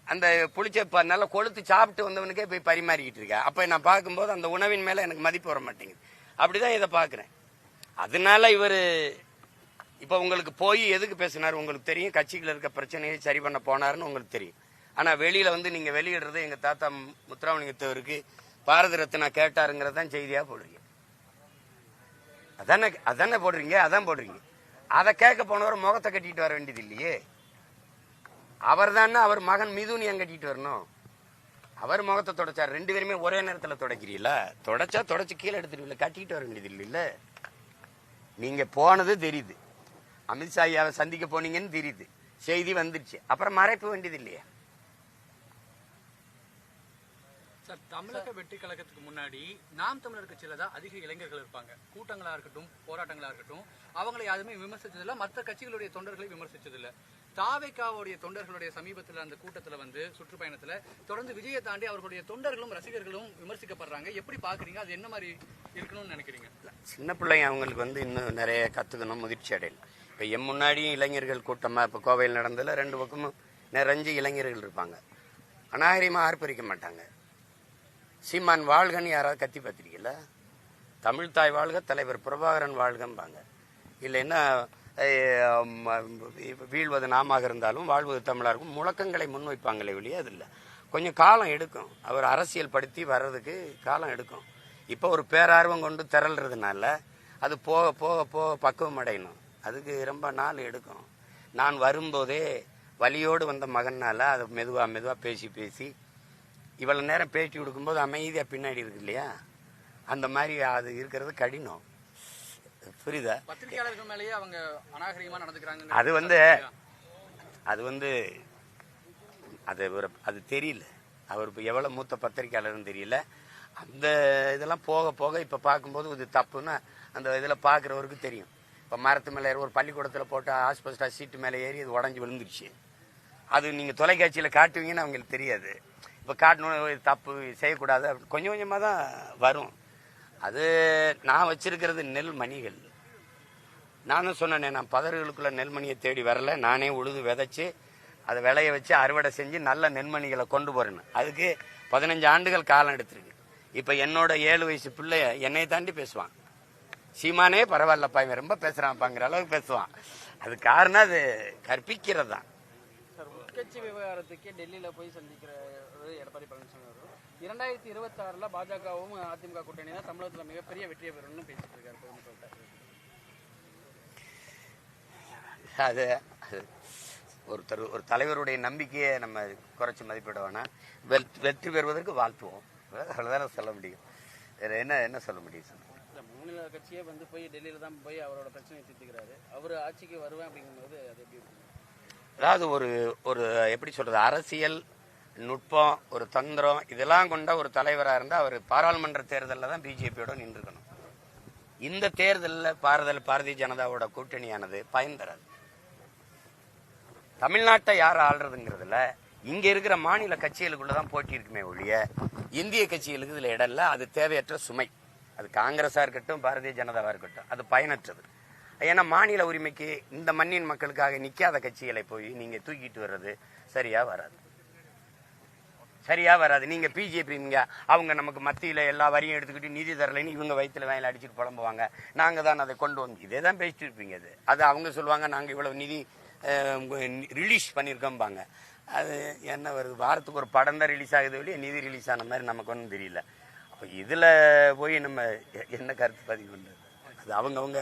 அந்த புளிச்ச ப- நல்லா கொளுத்து சாப்பிட்டு வந்தவனுக்கே போய் பரிமாறிக்கிட்டு இருக்க. அப்ப நான் பார்க்கும்போது அந்த உணவின் மேல எனக்கு மதிப்பு வர மாட்டேங்குது. அப்படிதான் இதை பாக்குறேன் அதனால இவர் இப்ப உங்களுக்கு போய் எதுக்கு பேசினார்? உங்களுக்கு தெரியும் கட்சிகள் இருக்க பிரச்சனையை சரி பண்ண போனாருன்னு உங்களுக்கு தெரியும். ஆனா வெளியில வந்து நீங்க வெளியிடுறது எங்க தாத்தா முத்துராமலிங்கத்தவருக்கு பாரத ரத்னா கேட்டாருங்கிறதான் செய்தியா போடுறீங்க. அதானே அதானே போடுறீங்க அதான் போடுறீங்க. அதை கேட்க போனவர் முகத்தை கட்டிட்டு வர வேண்டியது இல்லையே. அவர் தானே அவர் மகன் மிதுன்னு ஏன் கட்டிட்டு வரணும். அவர் முகத்தை தொடச்சார். ரெண்டு பேருமே ஒரே நேரத்தில் தொடக்கிறீல்ல? தொடச்சா தொடச்சு கீழே எடுத்துருவீங்களா கட்டிட்டு வர வேண்டியது இல்லைல்ல நீங்க போனது தெரியுது. அமித்ஷா ஐயாவை சந்திக்க போனீங்கன்னு தெரியுது. செய்தி வந்துருச்சு அப்புறம் மறைக்க வேண்டியது இல்லையா சார் தமிழக வெற்றி கழகத்துக்கு முன்னாடி நாம் தமிழர் கட்சியில தான் அதிக இளைஞர்கள் இருப்பாங்க. கூட்டங்களா இருக்கட்டும் போராட்டங்களா இருக்கட்டும் அவங்களை யாருமே விமர்சிச்சதில்ல. மற்ற கட்சிகளுடைய தொண்டர்களை விமர்சிச்சதில்ல. தாவேக்காவுடைய தொண்டர்களுடைய சமீபத்தில் அந்த கூட்டத்தில் வந்து சுற்றுப்பயணத்தில் தொடர்ந்து விஜயை தாண்டி அவர்களுடைய தொண்டர்களும் ரசிகர்களும் விமர்சிக்கப்படுறாங்க. எப்படி பார்க்குறீங்க அது என்ன மாதிரி இருக்கணும்னு நினைக்கிறீங்க? சின்ன பிள்ளைங்க அவங்களுக்கு வந்து இன்னும் நிறைய கத்துக்கணும் முதிர்ச்சி அடையணும். இப்போ என் முன்னாடியும் இளைஞர்கள் கூட்டமாக இப்போ கோவையில் நடந்ததில் ரெண்டு பக்கமும் நிறைஞ்சு இளைஞர்கள் இருப்பாங்க. அநாகரிகமா ஆர்ப்பரிக்க மாட்டாங்க. சீமான் வாழ்கன்னு யாராவது கத்தி பார்த்துருக்கீங்களா? தமிழ் தாய் வாழ்க தலைவர் பிரபாகரன் வாழ்கம்பாங்க. இல்லைன்னா வீழ்வது நாமாக இருந்தாலும் வாழ்வது தமிழா இருக்கும். முழக்கங்களை முன்வைப்பாங்களே வெளியே அது இல்லை. கொஞ்சம் காலம் எடுக்கும். அவர் அரசியல் படுத்தி வர்றதுக்கு காலம் எடுக்கும். இப்போ ஒரு பேரார்வம் கொண்டு திரள்றதுனால அது போக போக போக பக்குவம் அடையணும். அதுக்கு ரொம்ப நாள் எடுக்கும். நான் வரும்போதே வலியோடு வந்த மகன்னால் அதை மெதுவாக மெதுவாக பேசி பேசி இவ்வளோ நேரம் பேட்டி கொடுக்கும்போது அமைதியாக பின்னாடி இருக்கு இல்லையா? அந்த மாதிரி அது இருக்கிறது கடினம். புரியுதா? பத்திரிகையாளர்கள் மேலேயே அவங்க அநாகரிகமா நடந்துக்கிறாங்க அது வந்து அது வந்து அது ஒரு அது தெரியல. அவர் இப்போ எவ்வளோ மூத்த பத்திரிக்கையாளர்னு தெரியல. அந்த இதெல்லாம் போக போக இப்போ பார்க்கும்போது இது தப்புன்னு அந்த இதில் பார்க்குறவருக்கு தெரியும். இப்போ மரத்து மேலே ஏறி ஒரு பள்ளிக்கூடத்தில் போட்டு ஆஸ்பஸ்டா சீட்டு மேலே ஏறி அது உடஞ்சி விழுந்துருச்சு. அது நீங்கள் தொலைக்காட்சியில் காட்டுவீங்கன்னு அவங்களுக்கு தெரியாது. இப்போ காட்டணும் இது தப்பு செய்யக்கூடாது. கொஞ்சம் கொஞ்சமாக தான் வரும். அது நான் வச்சிருக்கிறது நெல் மணிகள் நானும் சொன்னேன் நான் பதறுகளுக்குள்ள நெல்மணியை தேடி வரல. நானே உழுது விதைச்சு அதை விளைய வச்சு அறுவடை செஞ்சு நல்ல நெல்மணிகளை கொண்டு போறேன்னு. அதுக்கு பதினஞ்சு ஆண்டுகள் காலம் எடுத்திருக்கு. இப்ப என்னோட ஏழு வயசு பிள்ளைய என்னை தாண்டி பேசுவான். சீமானே பரவாயில்லப்பா இவன் ரொம்ப பேசுறான்ப்பாங்கிற அளவுக்கு பேசுவான். அது காரணம் அது கற்பிக்கிறது தான் சார் உட்கட்சி விவகாரத்துக்கே டெல்லியில போய் சந்திக்கிற எடப்பாடி பழனிசாமி இரண்டாயிரத்தி இருபத்தி ஆறுல பாஜகவும் அதிமுக கூட்டணி தான் தமிழகத்துல மிகப்பெரிய வெற்றியை பெறும்னு பேசிட்டு இருக்காரு பொதுமக்கள்கிட்ட அது ஒருத்தர் ஒரு தலைவருடைய நம்பிக்கையை நம்ம குறைச்சி மதிப்பிட வேணாம். வெற்றி பெறுவதற்கு வாழ்த்துவோம். அவ்வளோதானே சொல்ல முடியும். வேற என்ன என்ன சொல்ல முடியும் இந்த மாநில கட்சியே வந்து போய் டெல்லியில தான் போய் அவரோட பிரச்சனையை தீர்த்துக்கிறாரு. அவர் ஆட்சிக்கு வருவேன் அப்படிங்கும்போது அது எப்படி அதாவது ஒரு ஒரு எப்படி சொல்றது அரசியல் நுட்பம் ஒரு தந்திரம் இதெல்லாம் கொண்ட ஒரு தலைவராக இருந்தால் அவர் பாராளுமன்ற தேர்தலில் தான் பிஜேபியோட நின்றுக்கணும். இந்த தேர்தலில் பாரதல் பாரதிய ஜனதாவோட கூட்டணியானது பயன் தராது. தமிழ்நாட்டை யார் ஆள்றதுங்கிறதுல இங்க இருக்கிற மாநில கட்சிகளுக்குள்ள தான் போட்டி இருக்குமே ஒழிய இந்திய கட்சிகளுக்கு இதுல இடம் இல்லை அது தேவையற்ற சுமை. அது காங்கிரஸா இருக்கட்டும் பாரதிய ஜனதாவா இருக்கட்டும் அது பயனற்றது. ஏன்னா மாநில உரிமைக்கு இந்த மண்ணின் மக்களுக்காக நிக்காத கட்சிகளை போய் நீங்க தூக்கிட்டு வர்றது சரியா வராது. சரியா வராது. நீங்க பிஜேபிங்க அவங்க நமக்கு மத்தியில எல்லா வரியும் எடுத்துக்கிட்டு நிதி தரலைன்னு இவங்க வயிற்றுல வயல அடிச்சுட்டு புலம்புவாங்க. நாங்க தான் அதை கொண்டு வந்து இதே தான் பேசிட்டு இருப்பீங்க அது அது அவங்க சொல்லுவாங்க நாங்க இவ்வளவு நிதி ரிலீஸ் பண்ணியிருக்கோம்பாங்க அது என்ன வருது? வாரத்துக்கு ஒரு படம் தான் ரிலீஸ் ஆகுது வெளியே நிதி ரிலீஸ் ஆன மாதிரி நமக்கு ஒன்றும் தெரியல. அப்போ இதில் போய் நம்ம எ- என்ன கருத்து பதிவு பண்ணுறது அது அவங்கவுங்க